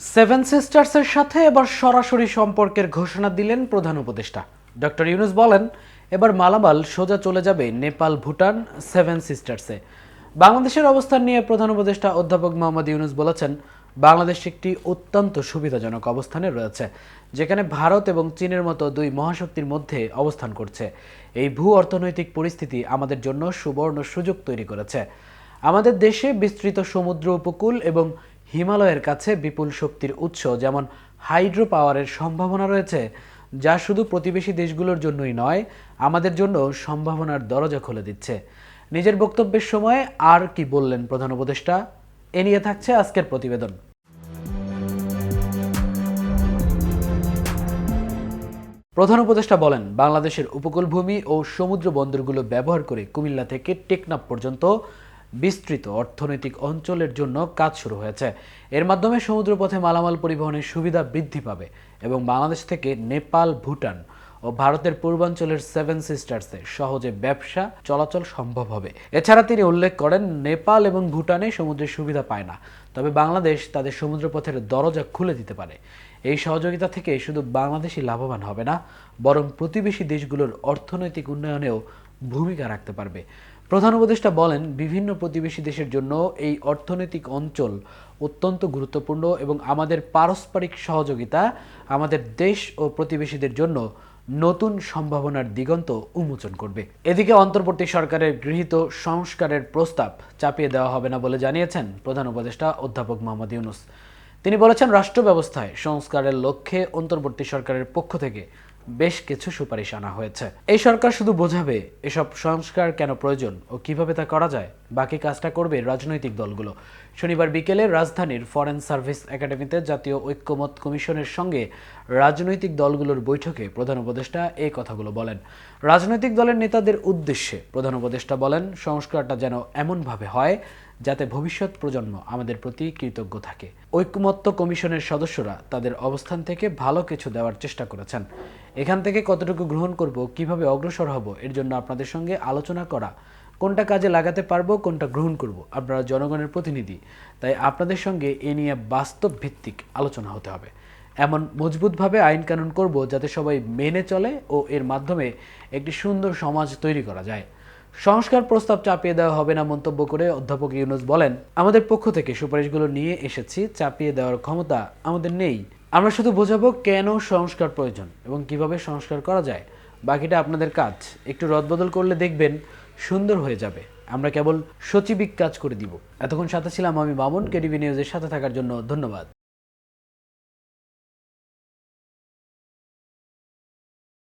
Seven সিস্টার্সের সাথে এবার সরাসরি সম্পর্কের ঘোষণা দিলেন প্রধান উপদেষ্টা। ডক্টর ইউনুস বলেন, এবার মালামাল সোজা চলে যাবে নেপাল, ভুটান, সেভেন সিস্টার্সে। বাংলাদেশের অবস্থান নিয়ে প্রধান উপদেষ্টা অধ্যাপক মোহাম্মদ ইউনুস বলেছেন, বাংলাদেশ একটি অত্যন্ত সুবিধাজনক অবস্থানে রয়েছে, যেখানে ভারত এবং চীনের মতো দুই মহাশক্তির মধ্যে অবস্থান করছে। এই ভূ অর্থনৈতিক পরিস্থিতি আমাদের জন্য সুবর্ণ সুযোগ তৈরি করেছে। আমাদের দেশে বিস্তৃত সমুদ্র উপকূল এবং হিমালয়ের কাছে বিপুল শক্তির উৎস, যেমন হাইড্রো পাওয়ারের সম্ভাবনা রয়েছে, যা শুধু প্রতিবেশী দেশগুলোর জন্যই নয়, আমাদের জন্য সম্ভাবনার দরজা খুলে দিচ্ছে। নিজের বক্তব্যের সময় আর কি বললেন প্রধান উপদেষ্টা? এ নিয়ে থাকছে আজকের প্রতিবেদন। প্রধান উপদেষ্টা বলেন, বাংলাদেশের উপকূলভূমি ও সমুদ্র বন্দরগুলো ব্যবহার করে কুমিল্লা থেকে টেকনাফ পর্যন্ত বিস্তৃত অর্থনৈতিক অঞ্চলের জন্য কাজ শুরু হয়েছে। এর মাধ্যমে সমুদ্রপথে মালামাল পরিবহনের সুবিধা বৃদ্ধি পাবে এবং বাংলাদেশ থেকে নেপাল, ভুটান ও ভারতের পূর্বাঞ্চলের সেভেন সিস্টার্সে সহজে ব্যবসা চলাচল সম্ভব হবে। এছাড়া তিনি উল্লেখ করেন, নেপাল এবং ভুটানে সমুদ্রের সুবিধা পায় না, তবে বাংলাদেশ তাদের সমুদ্রপথের দরজা খুলে দিতে পারে। এই সহযোগিতা থেকে শুধু বাংলাদেশই লাভবান হবে না, বরং প্রতিবেশী দেশগুলোর অর্থনৈতিক উন্নয়নেও ভূমিকা রাখতে পারবে। প্রধান উপদেষ্টা বলেন, বিভিন্ন প্রতিবেশী দেশের জন্য এই অর্থনৈতিক অঞ্চল অত্যন্ত গুরুত্বপূর্ণ এবং আমাদের পারস্পরিক সহযোগিতা আমাদের দেশ ও প্রতিবেশীদের জন্য নতুন সম্ভাবনার দিগন্ত উন্মোচন করবে। এদিকে অন্তর্বর্তী সরকারের গৃহীত সংস্কারের প্রস্তাব চাপিয়ে দেওয়া হবে না বলে জানিয়েছেন প্রধান উপদেষ্টা অধ্যাপক মোহাম্মদ ইউনুস। তিনি বলেছেন রাষ্ট্র ব্যবস্থায় সংস্কারের লক্ষ্যে অন্তর্বর্তী সরকারের পক্ষ থেকে বেশ কিছু সুপারিশ আনা হয়েছে। এই সরকার শুধু বোঝাবে এসব সংস্কার কেন প্রয়োজন ও কীভাবে তা করা যায়? বাকি কাজটা করবে রাজনৈতিক দলগুলো। শনিবার বিকেলে রাজধানীর ফরেন সার্ভিস একাডেমিতে জাতীয় ঐক্যমত কমিশনের সঙ্গে রাজনৈতিক দলগুলোর বৈঠকে প্রধান উপদেষ্টা এই কথাগুলো বলেন। রাজনৈতিক দলের নেতাদের উদ্দেশ্যে প্রধান উপদেষ্টা বলেন, সংস্কারটা যেন এমনভাবে হয় যাতে ভবিষ্যৎ প্রজন্ম আমাদের প্রতি কৃতজ্ঞ থাকে। ঐক্যমত্য কমিশনের সদস্যরা তাদের অবস্থান থেকে ভালো কিছু দেওয়ার চেষ্টা করেছেন। এখান থেকে কতটুকু গ্রহণ করব, কীভাবে অগ্রসর হব, এর জন্য আপনাদের সঙ্গে আলোচনা করা, কোনটা কাজে লাগাতে পারব, কোনটা গ্রহণ করব, আপনারা জনগণের প্রতিনিধি। তাই আপনাদের সঙ্গে এ নিয়ে বাস্তব ভিত্তিক আলোচনা হতে হবে। এমন মজবুতভাবে আইন কানুন করব যাতে সবাই মেনে চলে ও এর মাধ্যমে একটি সুন্দর সমাজ তৈরি করা যায়। সংস্কার প্রস্তাব চাপিয়ে দেওয়া হবে না মন্তব্য করে অধ্যাপক ইউনুস বলেন, আমাদের পক্ষ থেকে সুপারিশগুলো নিয়ে এসেছি, চাপিয়ে দেওয়ার ক্ষমতা আমাদের নেই। আমরা শুধু বোঝাবো কেন সংস্কার প্রয়োজন এবং কীভাবে সংস্কার করা যায়। বাকিটা আপনাদের কাজ। একটু রদবদল করলে দেখবেন সুন্দর হয়ে যাবে। আমরা কেবল সচিবিক কাজ করে দিব। এতক্ষণ সাথে ছিলাম আমি মামুন কেডিভি নিউজের সাথে থাকার জন্য ধন্যবাদ।